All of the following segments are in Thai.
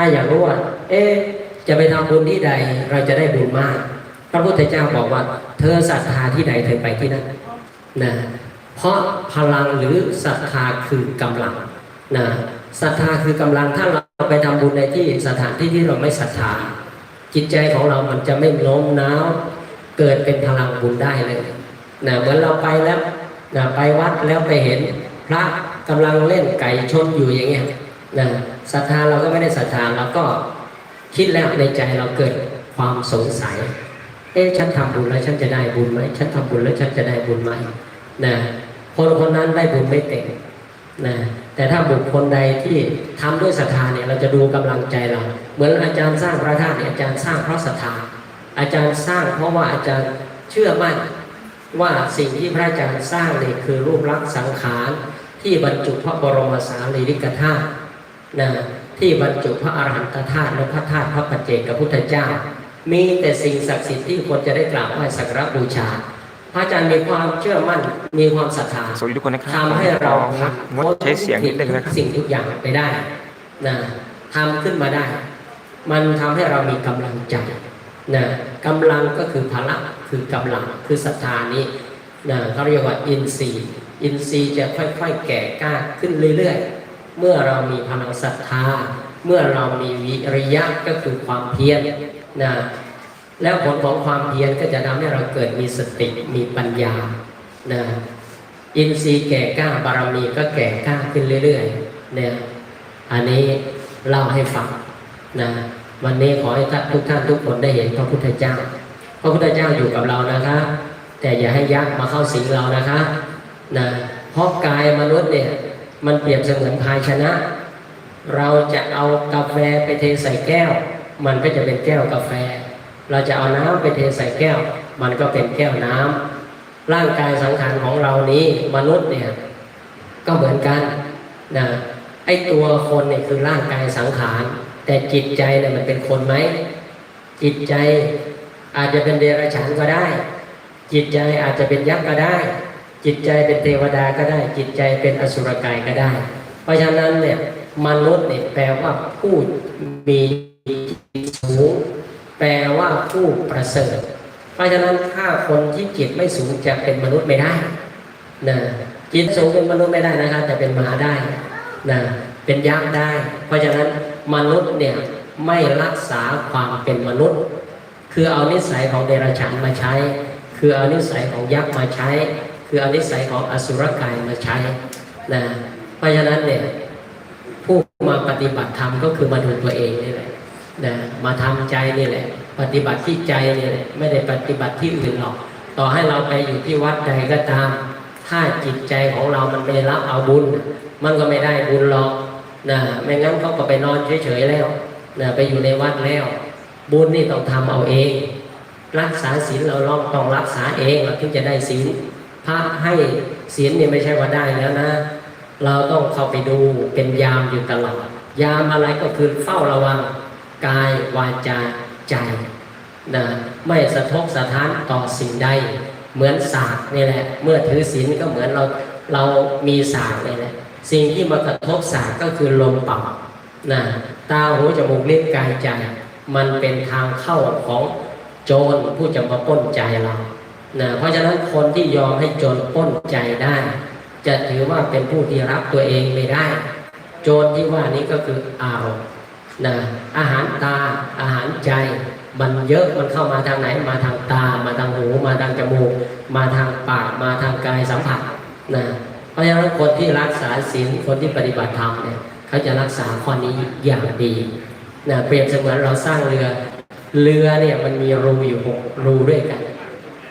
ถ้าอยากรู้ว่า เอ๊จะไปทำบุญที่ใดเราจะได้บุญมาก พระพุทธเจ้าบอกว่า เธอศรัทธาที่ใดเธอไปที่นั่นนะเพราะพลังหรือศรัทธาคือกำลังนะศรัทธาคือกำลังถ้าเราไปทำบุญในที่สถานที่ที่เราไม่ศรัทธา จิตใจของเรามันจะไม่โน้มน้าวเกิดเป็นพลังบุญได้เลยนะเหมือนเราไปแล้วนะไปวัดแล้วไปเห็นพระกำลังเล่นไก่ชนอยู่อย่างเงี้ย นะศรัทธาเราก็ไม่ได้ศรัทธาเราก็คิดแล้วในใจเราเกิดความสงสัย เอ๊ะฉันทำบุญแล้วฉันจะได้บุญไหมฉันทำบุญแล้วฉันจะได้บุญไหมนะคนคนนั้นได้บุญไม่เต็มนะแต่ถ้าบุคคลใดที่ทำด้วยศรัทธาเนี่ยเราจะดูกำลังใจเรา เหมือนอาจารย์สร้างพระธาตุเนี่ยอาจารย์สร้างเพราะศรัทธาอาจารย์สร้างเพราะว่าอาจารย์เชื่อมั่นว่าสิ่งที่พระอาจารย์สร้างเนี่ยคือรูปลักษณ์สังขารที่บรรจุพระบรมสารีริกธาตุ นะที่บรรจุพระอรหันตธาตุและพระธาตุพระปัจเจกพุทธเจ้า มีแต่สิ่งศักดิ์สิทธิ์ที่ควรจะได้กราบไหว้สักการะบูชา พระอาจารย์มีความเชื่อมั่นมีความศรัทธาสวัสดีทุกคนนะครับทำให้เราครับงดใช้เสียงนิดนึงนะครับสิ่งทุกอย่างไปได้นะทำขึ้นมาได้ มันทำให้เรามีกำลังใจนะกำลังก็คือพละคือกำลังคือศรัทธานี้นะเขาเรียกว่าอินทรีย์อินทรีย์จะค่อย ๆ แก่กล้าขึ้นเรื่อยๆ เมื่อเรามีพลังศรัทธา เมื่อเรามีวิริยะก็คือความเพียรนะแล้วผลของความเพียรก็จะทำให้เราเกิดมีสติมีปัญญานะอินทรีย์แก่กล้าบารมีก็แก่กล้าขึ้นเรื่อยๆเนี่ยอันนี้เล่าให้ฟังนะวันนี้ขอให้ท่านทุกท่านทุกคนได้เห็นพระพุทธเจ้า พระพุทธเจ้าอยู่กับเรานะคะ แต่อย่าให้ยักษ์มาเข้าสิงเรานะคะนะเพราะกายมนุษย์เนี่ย มันเปรียบเสมือนภาชนะ เราจะเอากาแฟไปเทใส่แก้ว มันก็จะเป็นแก้วกาแฟ เราจะเอาน้ำไปเทใส่แก้ว มันก็เป็นแก้วน้ำร่างกายสังขารของเรานี้มนุษย์เนี่ยก็เหมือนกันนะไอตัวคนเนี่ยคือร่างกายสังขาร แต่จิตใจเนี่ยมันเป็นคนไหมจิตใจอาจจะเป็นเดรัจฉานก็ได้ จิตใจอาจจะเป็นยักษ์ก็ได้ จิตใจเป็นเทวดาก็ได้ จิตใจเป็นอสุรกายก็ได้ เพราะฉะนั้นเนี่ยมนุษย์เนี่ยแปลว่าผู้มีสูงแปลว่าผู้ประเสริฐ เพราะฉะนั้นถ้าคนที่จิตไม่สูงจะเป็นมนุษย์ไม่ได้นะจิตสูงเป็นมนุษย์ไม่ได้นะครับแต่เป็นหมาได้นะเป็นยักษ์ได้ เพราะฉะนั้นมนุษย์เนี่ยไม่รักษาความเป็นมนุษย์ คือเอานิสัยของเดรัจฉานมาใช้ คือเอานิสัยของยักษ์มาใช้ คือเอานิสัยของอสุรกายมาใช้นะเพราะฉะนั้นเนี่ยผู้มาปฏิบัติธรรมก็คือมาดูตัวเองนี่แหละนะมาทำใจนี่แหละ ปฏิบัติที่ใจนี่แหละไม่ได้ปฏิบัติที่อื่นหรอก ต่อให้เราไปอยู่ที่วัดใดก็ตาม ถ้าจิตใจของเรามันไม่รับเอาบุญ มันก็ไม่ได้บุญหรอกนะไม่งั้นเขาก็ไปนอนเฉยๆแล้วนะไปอยู่ในวัดแล้ว บุญนี่ต้องทำเอาเอง รักษาศีลเราลองต้องรักษาเองเราถึงจะได้ศีล ระให้ศีลเนี่ยไม่ใช่ว่าได้แล้วนะ เราต้องเข้าไปดูเป็นยามอยู่ตลอดยามอะไรก็คือเฝ้าระวังกายวาจาใจนะไม่สะทกสะท้านต่อสิ่งใด เหมือนศาสตร์นี่แหละ เมื่อถือศีลก็เหมือนเราเรามีศาสตร์นี่แหละ สิ่งที่มากระทบศาสตร์ก็คือลมปากนะตาหูจมูกลิ้นกายใจ มันเป็นทางเข้าของโจรผู้จะมาป้นใจเรา นะเพราะฉะนั้นคนที่ยอมให้โจรป้นใจได้ จะถือว่าเป็นผู้ที่รับตัวเองไม่ได้ โจรที่ว่านี้ก็คืออารมณ์นะอาหารตาอาหารใจ มันเยอะมันเข้ามาทางไหนมาทางตา มาทางหู มาทางจมูก มาทางปากมาทางกายสัมผัสนะเพราะฉะนั้นคนที่รักษาศีลคนที่ปฏิบัติธรรมเนี่ยเขาจะรักษาข้อนี้อย่างดีนะเปรียบเสมือนเราสร้างเรือ เรือเนี่ยมันมีรูอยู่หกรูด้วยกัน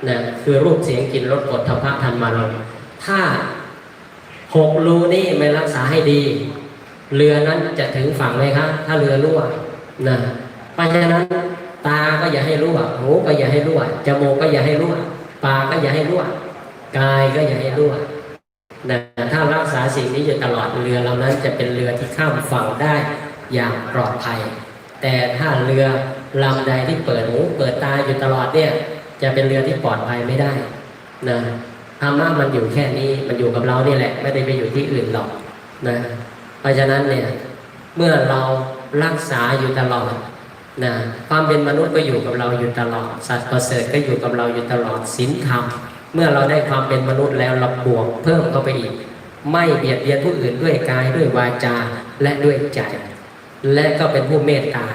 นะคือรูปเสียงกลิ่นรสกฎทพะธรรมารมถ้าหกรูนี่ไม่รักษาให้ดี เรือนั้นจะถึงฝั่งไหมครับถ้าเรือรั่วนะเพราะฉะนั้นตาก็อย่าให้รั่วหูก็อย่าให้รั่วจมูกก็อย่าให้รั่วปากก็อย่าให้รั่วกายก็อย่าให้รั่วนะถ้ารักษาสิ่งนี้อยู่ตลอดเรือลำนั้นจะเป็นเรือที่ข้ามฝั่งได้อย่างปลอดภัย แต่ถ้าเรือลำใดที่เปิดหูเปิดตาอยู่ตลอดเนี่ย จะเป็นเรือที่ปลอดภัยไม่ได้นะธรรมะมันอยู่แค่นี้มันอยู่กับเรานี่แหละ ไม่ได้ไปอยู่ที่อื่นหรอกนะเพราะฉะนั้นเนี่ยเมื่อเรารักษาอยู่ตลอดนะความเป็นมนุษย์ก็อยู่กับเราอยู่ตลอด สัตว์ประเสริฐก็อยู่กับเราอยู่ตลอดศีลธรรมเมื่อเราได้ความเป็นมนุษย์แล้วเราบวกเพิ่มเข้าไปอีก ไม่เบียดเบียนผู้อื่นด้วยกายด้วยวาจาและด้วยใจ และก็เป็นผู้เมตตา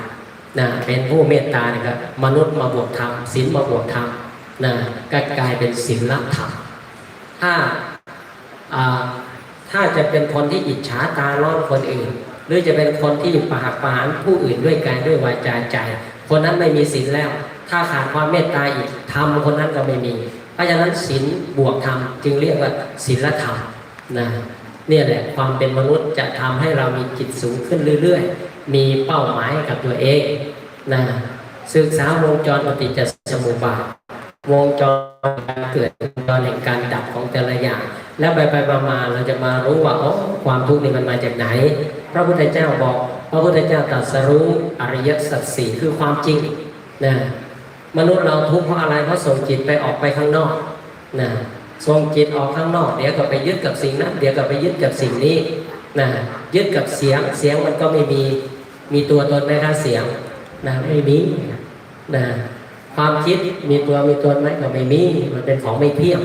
นะเป็นผู้เมตตาเนี่ยครับมนุษย์มาบวกธรรมศีลมาบวกธรรมนะก็กลายเป็นศีลธรรมถ้าถ้าจะเป็นคนที่อิจฉาตาร้อนคนอื่น หรือจะเป็นคนที่ปากปรานผู้อื่นด้วยกายด้วยวาจาใจ คนนั้นไม่มีศีลแล้ว ถ้าขาดความเมตตาอีกธรรมคนนั้นก็ไม่มี เพราะฉะนั้นศีลบวกธรรมจึงเรียกว่าศีลธรรมนะเนี่ยแหละความเป็นมนุษย์จะทำให้เรามีจิตสูงขึ้นเรื่อย ๆ มีเป้าหมายกับตัวเองนะศึกษาวงจรปฏิจจสมุปบาทวงจรการเกิดวงจรแห่งการดับของแต่ละอย่าง แล้วไปไปมามาเราจะมารู้ว่าอ๋อความทุกข์นี่มันมาจากไหน พระพุทธเจ้าบอก พระพุทธเจ้าตรัสรู้อริยสัจสี่คือความจริงนะมนุษย์เราทุกข์เพราะอะไรเพราะส่งจิตไปออกไปข้างนอกนะส่งจิตออกข้างนอก เดี๋ยวก็ไปยึดกับสิ่งนั้นเดี๋ยวก็ไปยึดกับสิ่งนี้นะยึดกับเสียงเสียงมันก็ไม่มี มีตัวตนไหมคะเสียงนะไม่มีนะความคิดมีตัวมีตนไหมก็ไม่มีมันเป็นของไม่เที่ยง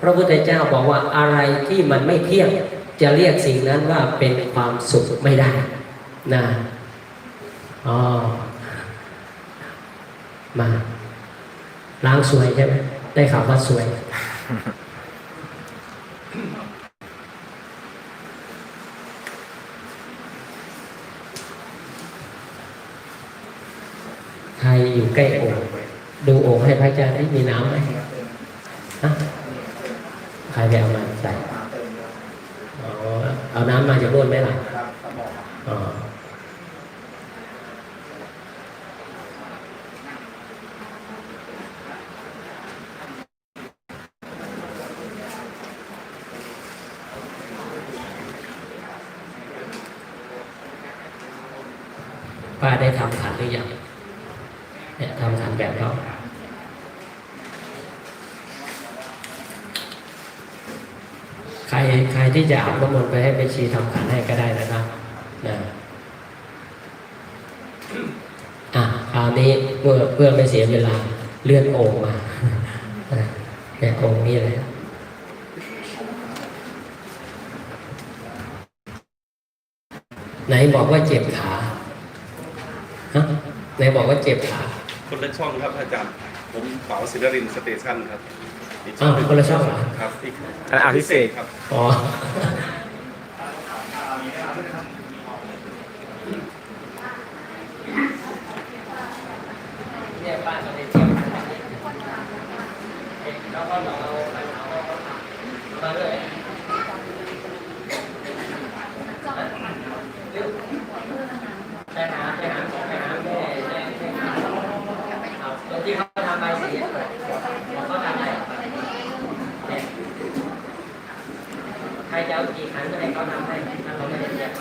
พระพุทธเจ้าบอกว่าอะไรที่มันไม่เที่ยง จะเรียกสิ่งนั้นว่าเป็นความสุขไม่ได้นะอ๋อมาล้างสวยใช่ไหมได้ข่าวว่าสวย ใคร อยู่ใกล้โอ่งดูโอ่งให้พระอาจารย์ได้มีน้ำไหมฮะใครไปเอามาใส่อ๋อเอาน้ำมาจากโน่นไหมล่ะอ๋อป้าได้ทำขันหรือยัง ทำขันแบบเขาใครใครที่จะอาบน้ำมนต์ไปให้ไปชีทำขันให้ก็ได้นะครับนะอะคราวนี้เพื่อเพื่อไม่เสียเวลาเลื่อนโอ่งมานะเนี่ยโอ่งนี่เลยไหนบอกว่าเจ็บขาฮะไหนบอกว่าเจ็บขา คนละช่องครับอาจารย์ ผมเป๋าศิลรินทร์สเตชันครับกอ้าวคนละช่องเหรอ ครับที่อันอภิเษกครับ อ๋อ เนี่ยป้าจะได้เที่ยวแล้วก็เราเอามาเลยไปหาไปหาไปหาแม่แม่แม่เอาตรงที่เขาทำใบสีเขาทำอะไรเนี่ยใค รจะเอากี่ขันก็ให้เขาทำให้ถ้าเราไม่ได้เรียก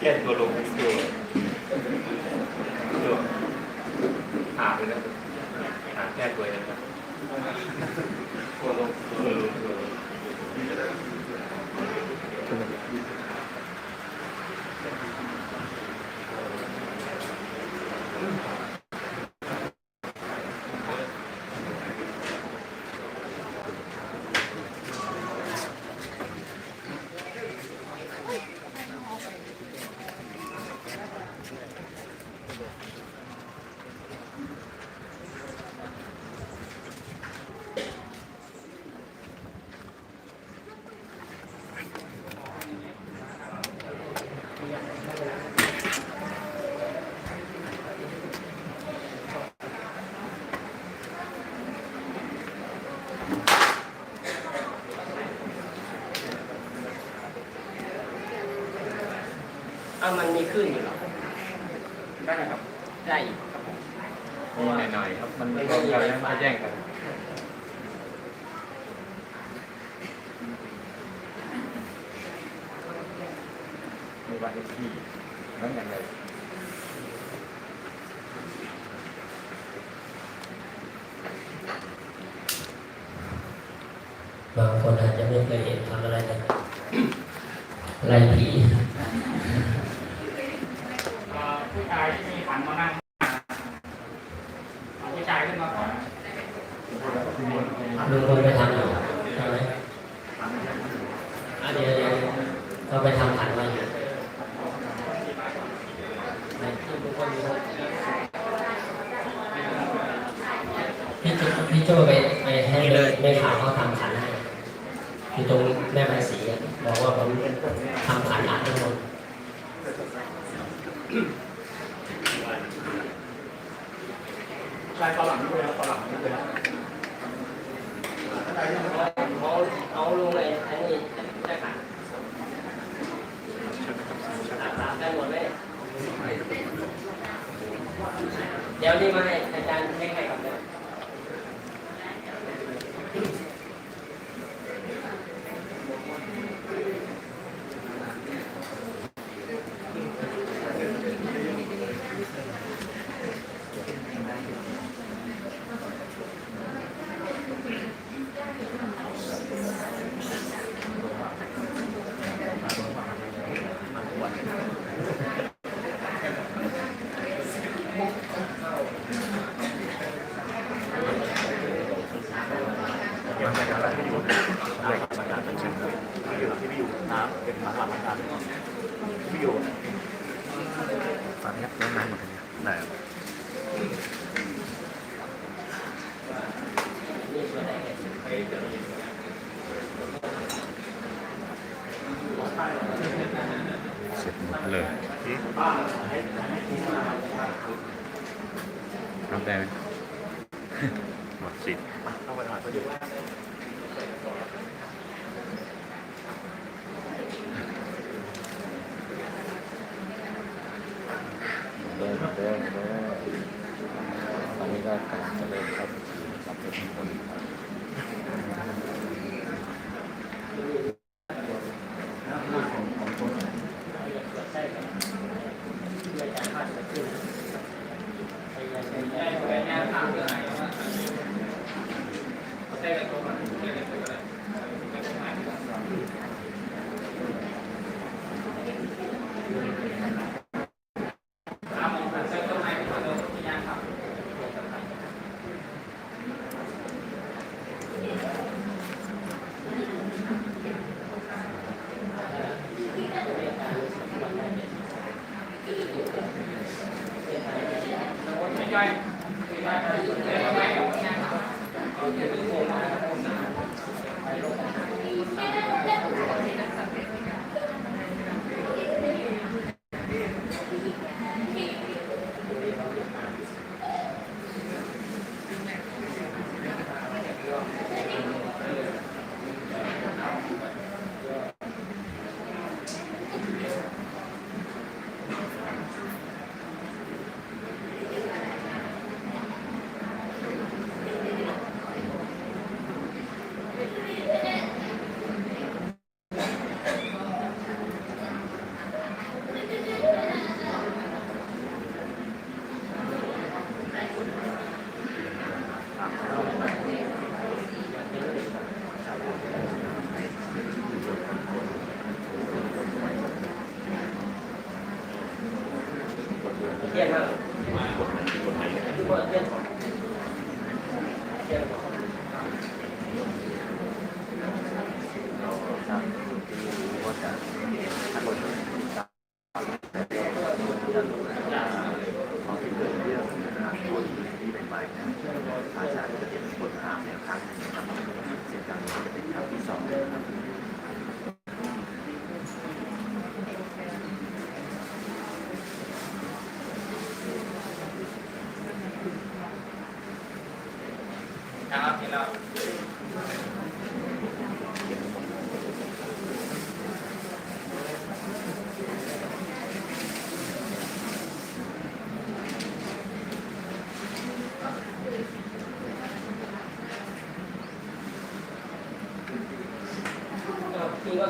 แก้ตัวลง ก็มันมีขึ้นอยู่หรอได้ครับได้ครับผมหน่อยๆครับ มันไม่ต้องการมาแย่งกันมีวันที่นั่นอย่งไรบางคนอาจจะไม่เคยเห็นทำอะไรเลยไล่ผี เดี๋ยวเดี๋ยวเราไปทำขันมาอยู่พี่โจ้ไปไปให้เลยไม่ขาวเขาทำขันให้อยู่ตรงแม่ไม้ ประโยชน์ตอนนี้น้องนายหมดเลยได้ 감사합니다. ไม่ใช่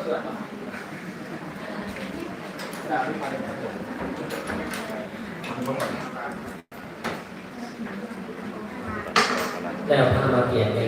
แล้วทำมาเปลี่ยนเอง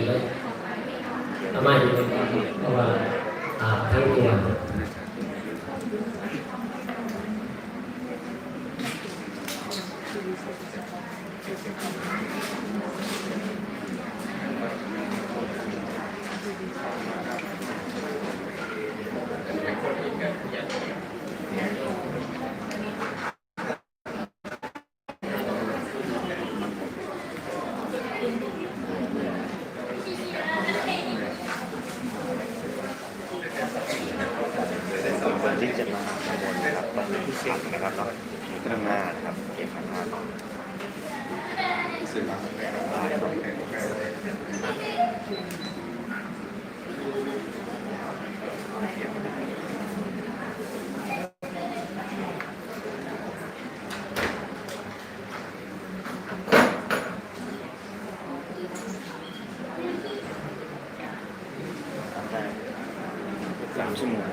นะครับเนาะมีข้างหน้าครับเก็บข้างหน้าทำได้สามชั่วโมง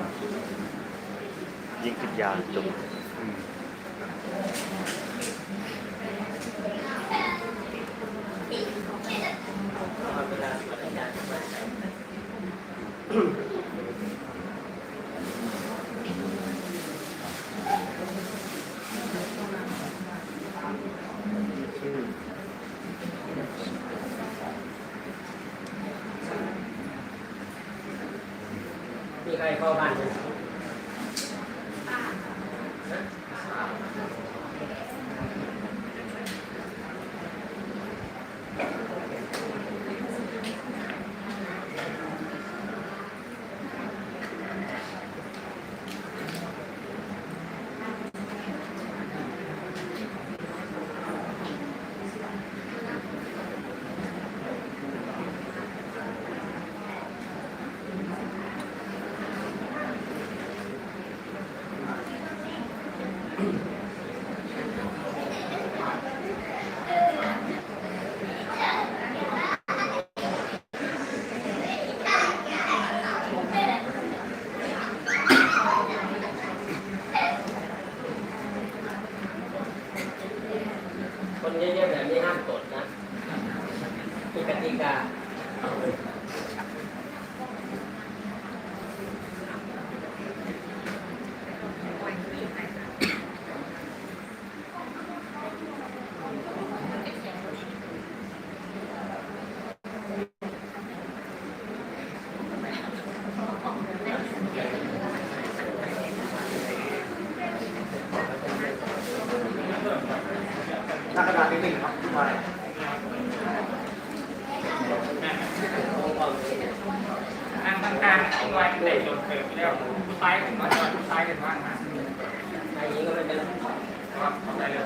ยิงกินยาจบ อืมมีใครเข้าบ้าน คนเยอะๆแบบนี้ห้ามกดนะมีกติกา ถ้ากระดาษนิดหนึ่งครับขึ้นมา นั่งข้างๆเอาไว้เด็กจนเกิดไปแล้วผู้ชายผมมาจอดผู้ชายกันบ้างนะอ้นี้ก็ไม่เป็นไรครับเข้าใจเลย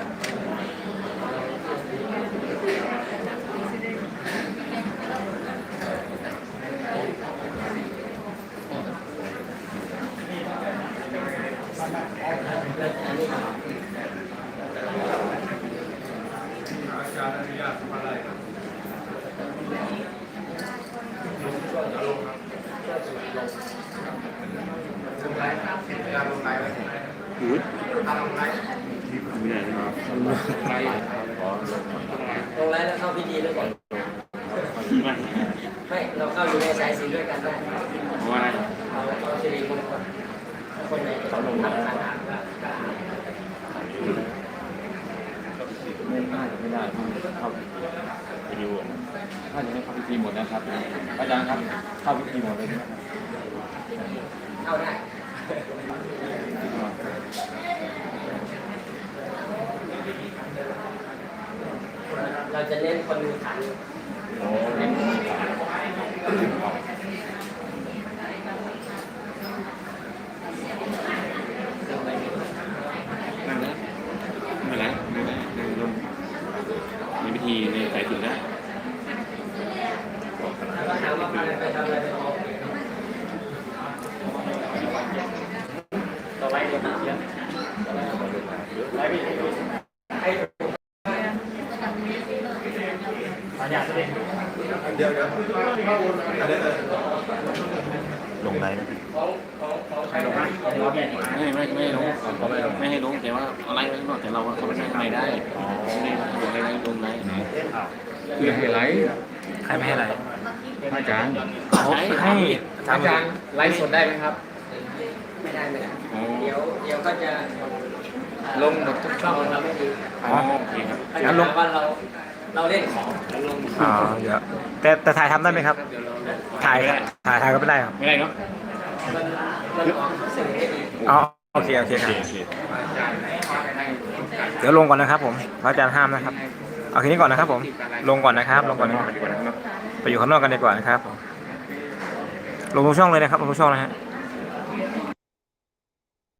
อาจารย์อนุญาตมาอะไรครับช่วงจะลงครับลงไลฟ์ครับการลงไลฟ์ อืด การลงไลฟ์ไม่ได้นะครับไลฟ์อ๋อลงไลน์แล้วเข้าพิธีด้วยกันไม่ เราเข้าอยู่ในสายสีด้วยกันได้เพราะว่าเอาเอาสิริมงคลคนไหนเขาลงทำขนาดก็ก็ไม่น่าจะไม่ได้เข้า อะถ้าจะให้เข้าพิธีหมดนะครับอาจารย์ครับเข้าพิธีหมดเลยนะครับเข้าได้เราจะเน้นคนมีขันโอ้เน้นคนมีขันนั่นนะไม่เป็นไรไม่เป็นไรนั่งลงในพิธีในสายถึงได้ แล้วก็ถามว่าไปไปทำอะไรไปออกต่อไปเดี๋ยวเยอะไปพี่ให้ ปัญญาแสดง เดี๋ยวเดี๋ยวอันนี้เลย ลงไลฟ์นะ ไม่ไม่ไม่ให้ลงไม่ให้ลงแต่ว่าอะไรไว้ข้างนอกแต่เราเขาไม่ให้ข้างในได้ไม่ได้ลงอะไรลงไหน คือไฮไลท์ใครไม่ให้ไลฟ์พระอาจารย์อ๋อให้อาจารย์ไลฟ์สดได้ไหมครับ ไม่ได้ไม่ได้เดี๋ยวเดี๋ยวก็จะลงหมดทุกช่องนะครับอ๋อโอเคครับเขาจะหาว่าเราเราเล่นของแล้วลงอ๋อเดี๋ยวแต่แต่ถ่ายทำได้ไหมครับ เดี๋ยวเราเล่นถ่ายถ่ายถ่ายก็ไม่ได้ครับไม่ได้เนาะมันมันออกสื่อให้ดี อ๋อโอเคโอเคโอคเครับโอเค เดี๋ยวลงก่อนนะครับผมพระอาจารย์ห้ามนะครับ เอาแค่นี้ก่อนนะครับผม ลงก่อนนะครับ ลงก่อนนะไปอยู่ข้างนอกกันดีกว่านะครับลงตรงช่องเลยนะครับลงตรงช่องนะฮะ